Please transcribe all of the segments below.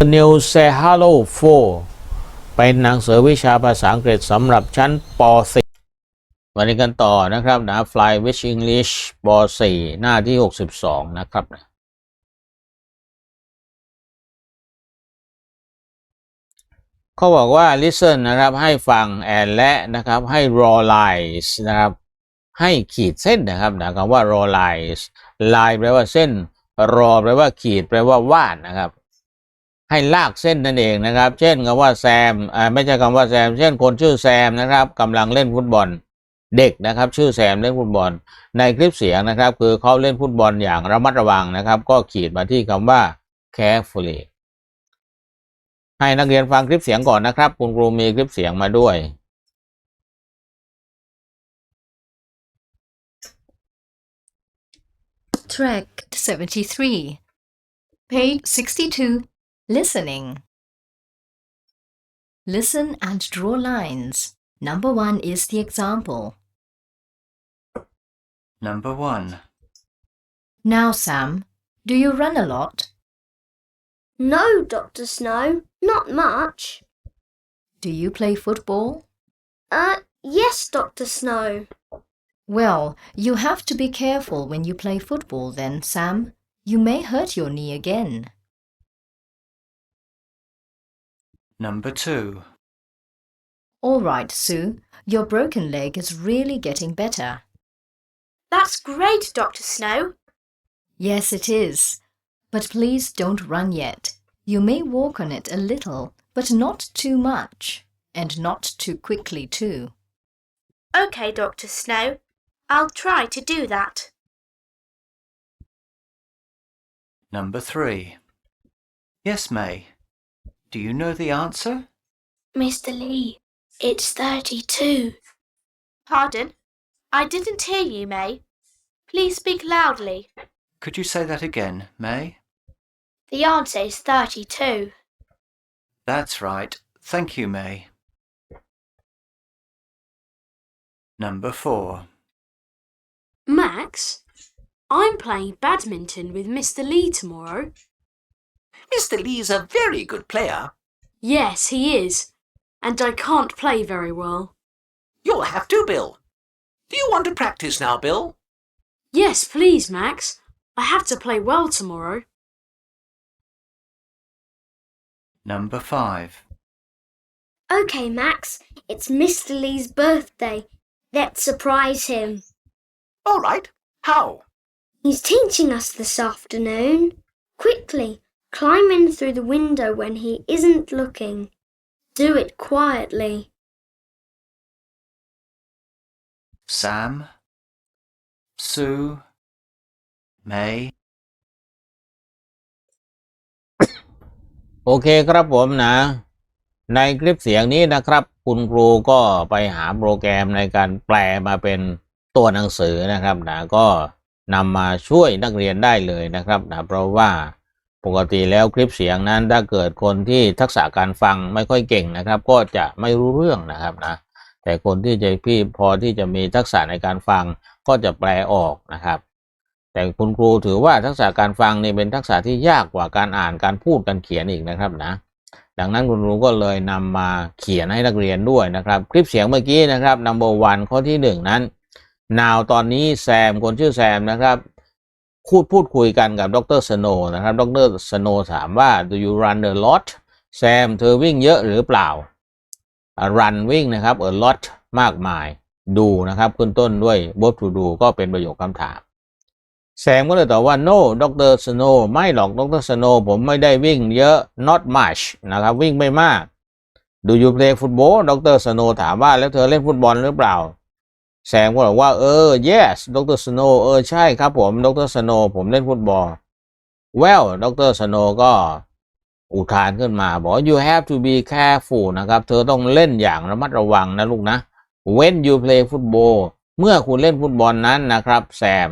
The New Say Hello 4 เป็นหนังสือวิชาภาษาอังกฤษสำหรับชั้นป .4 วันนี้กันต่อนะครับนะ Fly with English ป .4 หน้าที่ 62 นะครับ เขาบอกว่า listen นะครับ ให้ฟัง and และนะครับ ให้ raw lines นะครับ ให้ขีดเส้นนะครับนะคำว่า raw lines line แปลว่าเส้น raw แปลว่าขีด แปลว่าวาดนะครับ ให้ลากเส้นนั่นเองนะครับ เช่นคำว่าแซมอ่าไม่ใช่คำว่าแซม เช่นคนชื่อแซมนะครับกำลังเล่นฟุตบอล เด็กนะครับ ชื่อแซมเล่นฟุตบอล ในคลิปเสียงนะครับ คือเขาเล่นฟุตบอลอย่างระมัดระวังนะครับ ก็ขีดมาที่คำว่า carefully ให้นักเรียนฟังคลิปเสียงก่อนนะครับ คุณครูมีคลิปเสียงมาด้วย Track 73. Page 62. Listening. Listen and draw lines. Number one is the example. Number one. Now, Sam, do you run a lot? No, Dr. Snow, not much. Do you play football? Uh, yes, Dr. Snow. Well, you have to be careful when you play football then, Sam. You may hurt your knee again. Number two. All right, Sue, your broken leg is really getting better. That's great, Dr. Snow. Yes, it is. But please don't run yet. You may walk on it a little, but not too much. And not too quickly, too. Okay, Dr. Snow. I'll try to do that. Number three. Yes, May. Do you know the answer? Mr. Lee, it's 32. Pardon? I didn't hear you, May. Please speak loudly. Could you say that again, May? The answer is 32. That's right. Thank you, May. Number four. Max, I'm playing badminton with Mr. Lee tomorrow. Mr. Lee's a very good player. Yes, he is. And I can't play very well. You'll have to, Bill. Do you want to practice now, Bill? Yes, please, Max. I have to play well tomorrow. Number five. Okay, Max, it's Mr. Lee's birthday. Let's surprise him. All right. How? He's teaching us this afternoon. Quickly, climb in through the window when he isn't looking. Do it quietly. Sam. Sue. May. โอเคครับผมนะ ในคลิปเสียงนี้นะครับ คุณครูก็ไปหาโปรแกรมในการแปลมาเป็นตัวหนังสือนะครับนะก็นำมาช่วยนักเรียนได้เลยนะครับนะเพราะว่า ปกติแล้วคลิปเสียงนั้นถ้าเกิดคนที่ทักษะการฟังไม่ค่อยเก่งนะครับ ก็จะไม่รู้เรื่องนะครับนะแต่คนที่จะพี่พอที่จะมีทักษะในการฟังก็จะแปลออกนะครับ แต่คุณครูถือว่าทักษะการฟังนี่เป็นทักษะที่ยากกว่าการอ่านการพูดการเขียนอีกนะครับนะ ดังนั้นคุณครูก็เลยนำมาเขียนให้นักเรียนด้วยนะครับ คลิปเสียงเมื่อกี้นะครับ number one ข้อที่หนึ่งนั้น now ตอนนี้แซมคนชื่อแซมนะครับ พูดพูดคุยกันกับดรสโนนะครับ ดรสโนถามว่า do you run a lot แซมเธอวิ่งเยอะหรือเปล่า run วิ่งนะครับ a lot มากมาย ดูนะครับ ขึ้นต้นด้วย verb to do ก็เป็นประโยคคำถาม แซมก็เลยตอบว่า no ดรสโนไม่หรอก ดรสโนผมไม่ได้วิ่งเยอะ not much นะครับ วิ่งไม่มาก do you play football ดรสโนถามว่าแล้วเธอเล่นฟุตบอลหรือเปล่า แซมก็บอกว่า เออ yes ดรสโนเออ ใช่ครับผม ดรสโนผมเล่นฟุตบอล well ดรสโนก็อุทานขึ้นมาบอกว่า you have to be careful นะครับ เธอต้องเล่นอย่างระมัดระวังนะลูกนะ when you play football เมื่อคุณเล่นฟุตบอลนั้นนะครับ แซม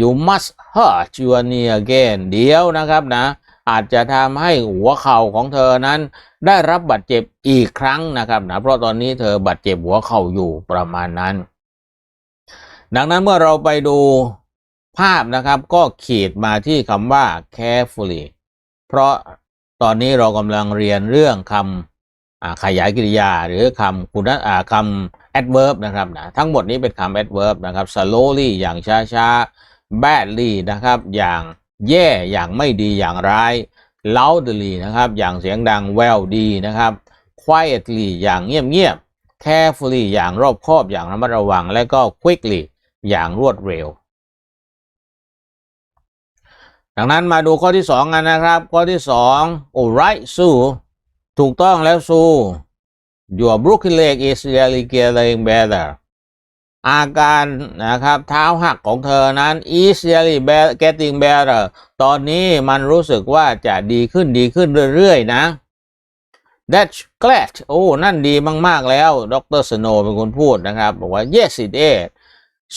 you must hurt your knee again เดี๋ยวนะครับนะ อาจจะทำให้หัวเข่าของเธอนั้น ได้รับบาดเจ็บอีกครั้งนะครับนะ เพราะตอนนี้เธอบาดเจ็บหัวเข่าอยู่ประมาณนั้น ดังนั้นเมื่อเราไปดูภาพนะครับก็ขีดมาที่คำว่า carefully เพราะตอนนี้เรากำลังเรียนเรื่องคำขยายกริยาหรือคำคุณคำ adverb นะครับนะทั้งหมดนี้เป็นคำ adverb นะครับ slowly อย่างช้าๆ badly นะครับอย่างแย่อย่างไม่ดีอย่างร้าย loudly นะครับอย่างเสียงดัง well ดีนะครับ quietly อย่างเงียบๆ carefully อย่างรอบคอบอย่างระมัดระวัง และก็ quickly อย่างรวดเร็ว ดังนั้นมาดูข้อที่สองกันนะครับ ข้อที่สอง alright Sue ถูกต้องแล้ว Sue your broken leg is really getting better อาการนะครับเท้าหักของเธอนั้น is really be- getting better ตอนนี้มันรู้สึกว่าจะดีขึ้นดีขึ้นเรื่อยๆนะ That's glad โอ้ นั่นดีมาก ๆ แล้ว ดรสโนเป็นคนพูดนะครับ บอกว่า yes it is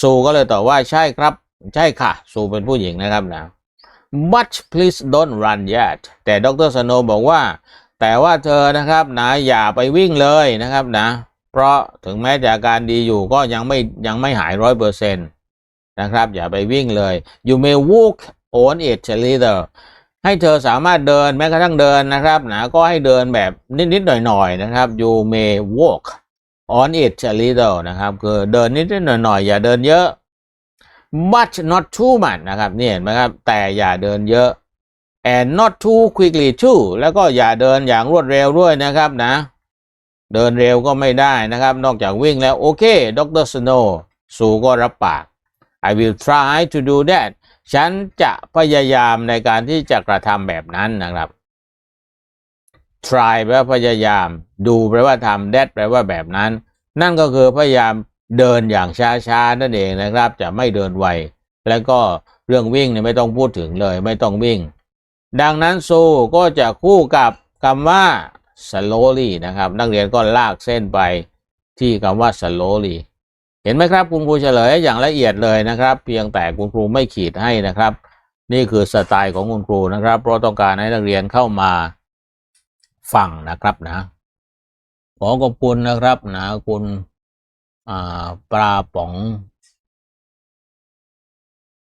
ซูก็เลยตอบว่าใช่ครับ ใช่ค่ะ ซูเป็นผู้หญิงนะครับนะ but please don't run yet แต่ดรสโนบอกว่า แต่ว่าเธอนะครับนะอย่าไปวิ่งเลยนะครับนะ เพราะถึงแม้จะอาการดีอยู่ก็ยังไม่ยังไม่หายร้อยเปอร์เซ็นต์นะครับ อย่าไปวิ่งเลย you may walk on it a little ให้เธอสามารถเดินแม้กระทั่งเดินนะครับนะก็ให้เดินแบบนิดๆหน่อยๆนะครับ you may walk on it a little นะครับคือเดินนิดหน่อยๆอย่าเดินเยอะ but not too much นะครับนี่เห็นไหมครับ แต่อย่าเดินเยอะ and not too quickly too แล้วก็อย่าเดินอย่างรวดเร็วด้วยนะครับนะ เดินเร็วก็ไม่ได้นะครับ นอกจากวิ่งแล้วโอเคดรสโนสูก็รับปาก I will try to do that ฉันจะพยายามในการที่จะกระทำแบบนั้นนะครับ try แปลว่าพยายาม do แปลว่าทำ that แปลว่าแบบนั้น นั่นก็คือพยายามเดินอย่างช้าๆ นั่นเองนะครับ จะไม่เดินไว แล้วก็เรื่องวิ่งเนี่ยไม่ต้องพูดถึงเลย ไม่ต้องวิ่ง ดังนั้นซูก็จะคู่กับคำว่า slowly นะครับ นักเรียนก็ลากเส้นไปที่คำว่า slowly เห็นไหมครับ คุณครูเฉลยอย่างละเอียดเลยนะครับ เพียงแต่คุณครูไม่ขีดให้นะครับ นี่คือสไตล์ของคุณครูนะครับ เพราะต้องการให้นักเรียนเข้ามา ฟังนะครับนะ ขอขอบคุณนะครับนะคุณปลาป๋อง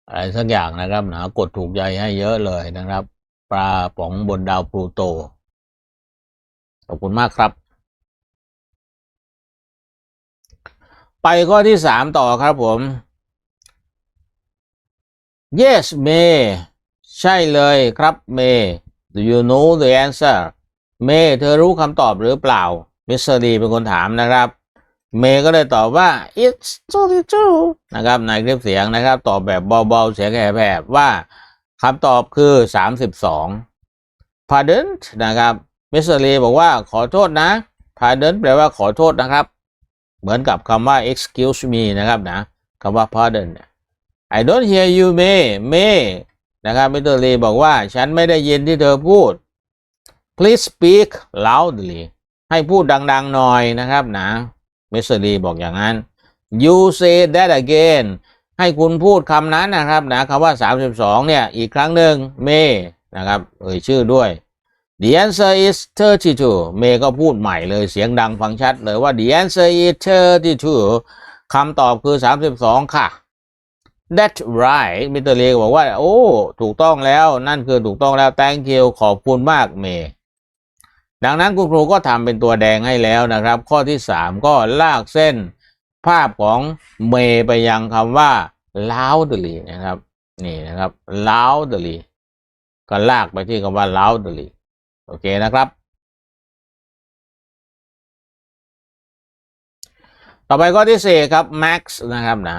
อะไรสักอย่างนะครับนะกดถูกใจให้เยอะเลยนะครับ ปลาป๋องบนดาวพลูโต ขอบคุณมากครับ ไปข้อที่สามต่อครับผม yes May ใช่เลยครับ May do you know the answer May เธอรู้คำตอบหรือเปล่า มิสเตอร์ดีเป็นคนถามนะครับ เมย์ก็เลยตอบว่า it's totally true นะครับในคลิปเสียงนะครับ ตอบแบบเบาๆ เสียงแหบๆว่าคำตอบคือ 32 pardon นะครับ มิสเตอร์ลีบอกว่าขอโทษนะ pardon แปลว่าขอโทษนะครับ เหมือนกับคำว่า excuse me นะครับนะคำว่า pardon I don't hear you May May นะครับมิสเตอร์ลีบอกว่าฉันไม่ได้ยินที่เธอพูด please speak loudly ให้พูดดังๆหน่อยนะครับนะมิสเตอร์ลีบอกอย่างนั้น you say that again ให้คุณพูดคำนั้นนะครับนะคำว่า 32 เนี่ย อีกครั้งหนึ่ง May นะครับ เอ่ยชื่อด้วย the answer is 32 May ก็พูดใหม่เลยเสียงดังฟังชัดเลยว่า the answer is 32คำตอบคือ 32 ค่ะ That's right มิสเตอร์ลีบอกว่า โอ้ ถูกต้องแล้ว นั่นคือถูกต้องแล้ว thank you ขอบคุณมากเมย์ ดังนั้นคุณครูก็ทำเป็นตัวแดงให้แล้วนะครับ ข้อที่สามก็ลากเส้นภาพของเมไปยังคำว่า loudly นะครับ นี่นะครับ loudly ก็ลากไปที่คำว่า loudly โอเคนะครับ ต่อไปข้อที่สี่ครับ Max นะครับนะ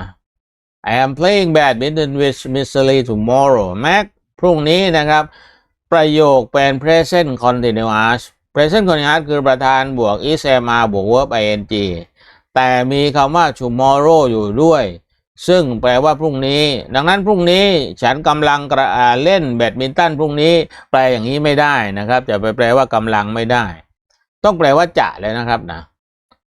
I am playing badminton with Mr. Lee tomorrow Max พรุ่งนี้นะครับ ประโยคเป็น present continuous present continuous คือประธานบวก is am are บวก verb ing แต่มีคำว่า tomorrow อยู่ด้วย ซึ่งแปลว่าพรุ่งนี้ ดังนั้นพรุ่งนี้ฉันกำลังกระเล่นแบดมินตันพรุ่งนี้ แปลอย่างนี้ไม่ได้นะครับ จะไปแปลว่ากำลังไม่ได้ ต้องแปลว่าจะเลยนะครับนะ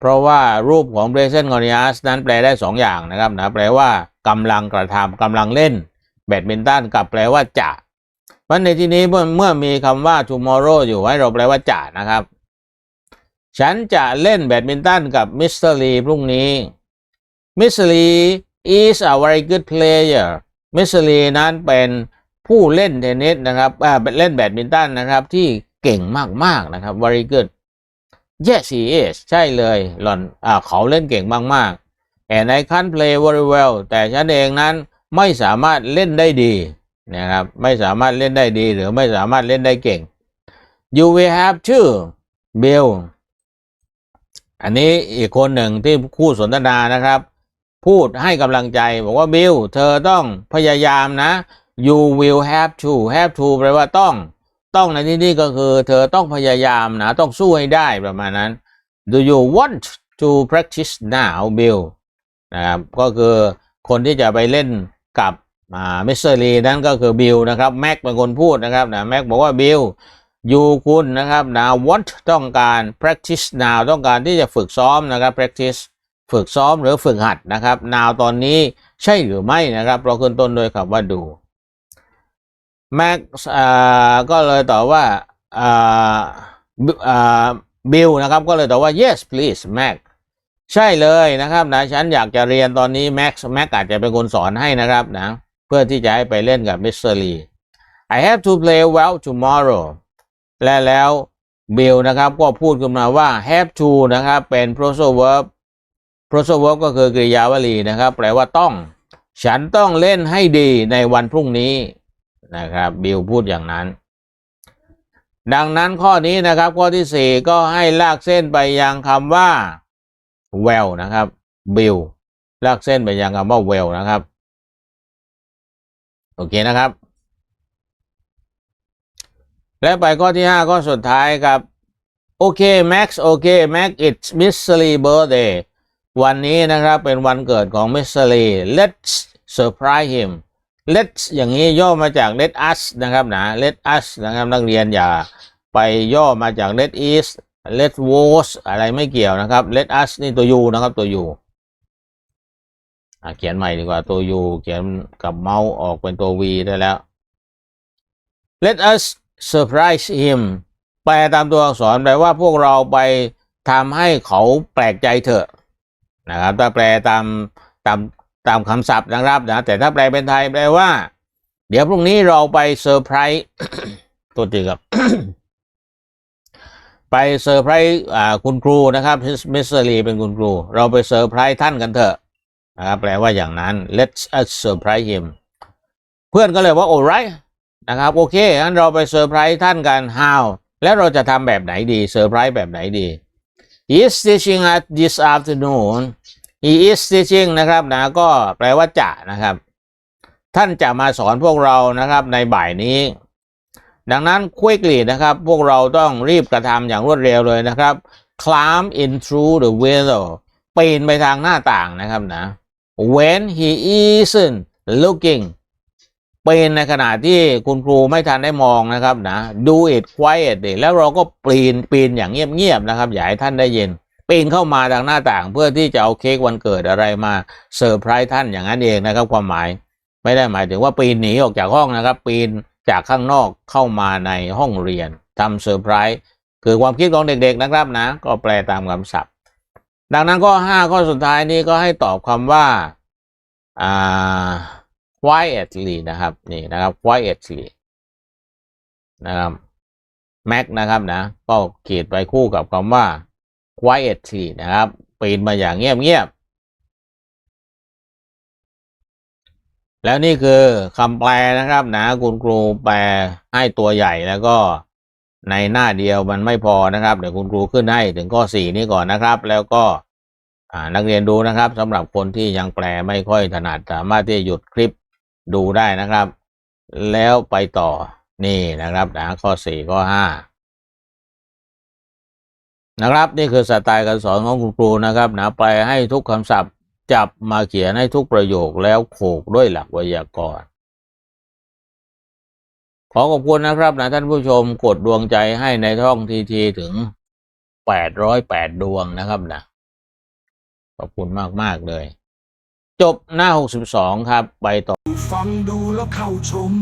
เพราะว่ารูปของ present continuous นั้นแปลได้สองอย่างนะครับนะแปลว่ากำลังกระทำกำลังเล่นแบดมินตันกับแปลว่าจะ เพราะในที่นี้เมื่อมีคำว่า tomorrow อยู่ให้เราแปลว่าจะนะครับ ฉันจะเล่นแบดมินตันกับมิสเตอร์ลีพรุ่งนี้ มิสเตอร์ลี is a very good player มิสเตอร์ลีนั้นเป็นผู้เล่นเทนนิสนะครับอ่าเล่นแบดมินตันนะครับที่เก่งมากๆนะครับ very good yes he is ใช่เลยหล่อนอ่าเขาเล่นเก่งมากๆ and I can't play very well แต่ฉันเองนั้นไม่สามารถเล่นได้ดี นะครับไม่สามารถเล่นได้ดีหรือไม่สามารถเล่นได้เก่ง you will have to Bill อันนี้อีกคนหนึ่งที่คู่สนทนานะครับ พูดให้กำลังใจบอกว่าบิลเธอต้องพยายามนะ you will have to have to แปลว่าต้อง ต้องในที่นี้ก็คือเธอต้องพยายามนะ ต้องสู้ให้ได้ประมาณนั้น do you want to practice now Bill นะครับก็คือคนที่จะไปเล่นกับ อ่ามิสเตอร์ลีนั่นก็คือบิลนะครับแม็กเป็นคนพูดนะครับนะแม็กบอกว่าบิล you คุณนะครับนะ want ต้องการ practice now ต้องการที่จะฝึกซ้อมนะครับ practice ฝึกซ้อมหรือฝึกหัดนะครับ now ตอนนี้ใช่หรือไม่นะครับเราขึ้นต้นโดยคำว่าดูแม็กก็เลยตอบว่าบิลนะครับก็เลยตอบว่า yes please Mac ใช่เลยนะครับนะฉันอยากจะเรียนตอนนี้แม็กแม็กอาจจะเป็นคนสอนให้นะครับนะ พื่อที่จะให้ไปเล่นกับมิสเตอรี I have to play well tomorrow และแล้วบิลนะครับก็พูดขึ้นมาว่า have to นะครับเป็น phrasal verb phrasal verb ก็คือกริยาวลีนะครับ แปลว่าต้อง ฉันต้องเล่นให้ดีในวันพรุ่งนี้นะครับบิลพูดอย่างนั้น ดังนั้นข้อนี้นะครับข้อที่สี่ก็ให้ลากเส้นไปยังคำว่า well นะครับบิลลากเส้นไปยังคำว่า well นะครับ โอเคนะครับ และไปข้อที่ห้าข้อสุดท้ายครับโอเค Max โอเค Max it's Miss Lee birthday วันนี้นะครับเป็นวันเกิดของ Miss Lee let's surprise him let's อย่างนี้ย่อมาจาก let us นะครับนะ let us นะครับนักเรียนอย่าไปย่อมาจาก let is let was อะไรไม่เกี่ยวนะครับ let us นี่ตัว u นะครับตัว u เขียนใหม่ดีกว่าตัว u เขียนกับเมาส์ออกเป็นตัว v ได้แล้ว let us surprise him แปลตามตัวอักษรแปลว่าพวกเราไปทำให้เขาแปลกใจเถอะนะครับถ้าแปลตามตามตามคำศัพท์นะครับนะแต่ถ้าแปลเป็นไทยแปลว่า เดี๋ยวพรุ่งนี้เราไปเซอร์ไพรส์ตัวจริงครับ ไปเซอร์ไพรส์คุณครูนะครับมิสเตอร์ลีเป็นคุณครู เราไปเซอร์ไพรส์ท่านกันเถอะ นะครับแปลว่าอย่างนั้น let's us surprise him เพื่อนก็เลยว่า alright นะครับโอเคงั้นเราไปเซอร์ไพรส์ท่านกัน how แล้วเราจะทำแบบไหนดีเซอร์ไพรส์แบบไหนดี he is teaching at this afternoon he is teaching นะครับนะก็แปลว่าจะนะครับ ท่านจะมาสอนพวกเรานะครับในบ่ายนี้ ดังนั้น quickly นะครับ พวกเราต้องรีบกระทำอย่างรวดเร็วเลยนะครับ climb in through the window ปีนไปทางหน้าต่างนะครับนะ when he isn't looking เปีนในขณะที่คุณครูไม่ทันได้มองนะครับนะ do it quietly แล้วเราก็ปีนปีนอย่างเงียบๆนะครับ อย่าให้ท่านได้ยินปีนเข้ามาทางหน้าต่างเพื่อที่จะเอาเค้กวันเกิดอะไรมาเซอร์ไพรส์ท่านอย่างนั้นเองนะครับ ความหมายไม่ได้หมายถึงว่าปีนหนีออกจากห้องนะครับ ปีนจากข้างนอกเข้ามาในห้องเรียนทำเซอร์ไพรส์คือความคิดของเด็กๆนะครับนะ ก็แปลตามคำศัพท์ ดังนั้นข้อห้าข้อสุดท้ายนี้ก็ให้ตอบคำว่าอ่า quietly นะครับนี่นะครับ quietly นะครับ Mac นะครับนะ ก็ขีดไปคู่กับคำว่า quietly นะครับปีนมาอย่างเงียบๆแล้วนี่คือคำแปลนะครับนะคุณครูแปลให้ตัวใหญ่แล้วก็ ในหน้าเดียวมันไม่พอนะครับ เดี๋ยวคุณครูขึ้นให้ถึงข้อสี่นี้ก่อนนะครับ แล้วก็นักเรียนดูนะครับสำหรับคนที่ยังแปลไม่ค่อยถนัดสามารถที่จะหยุดคลิปดูได้นะครับ แล้วไปต่อนี่นะครับนะข้อสี่ข้อห้านะครับ นี่คือสไตล์การสอนของคุณครูนะครับนะแปลให้ทุกคำศัพท์จับมาเขียนให้ทุกประโยคแล้วโขกด้วยหลักไวยากรณ์ ขอขอบคุณนะครับนะท่านผู้ชมกดดวงใจให้ในท่องทีทีถึงแปดร้อยแปดดวงนะครับนะขอบคุณมากมากเลย จบหน้า 62 ครับ ไปต่อ ฟังดูแล้วเข้าชม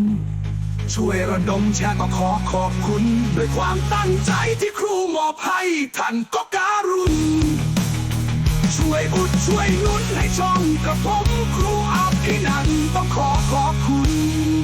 ช่วยระดมแชร์ก็ขอขอบคุณ ด้วยความตั้งใจที่ครูมอบให้ท่านก็การุณ ช่วยอุดช่วยนุนให้ช่องกระผมครูอภินันท์ต้องขอขอบคุณ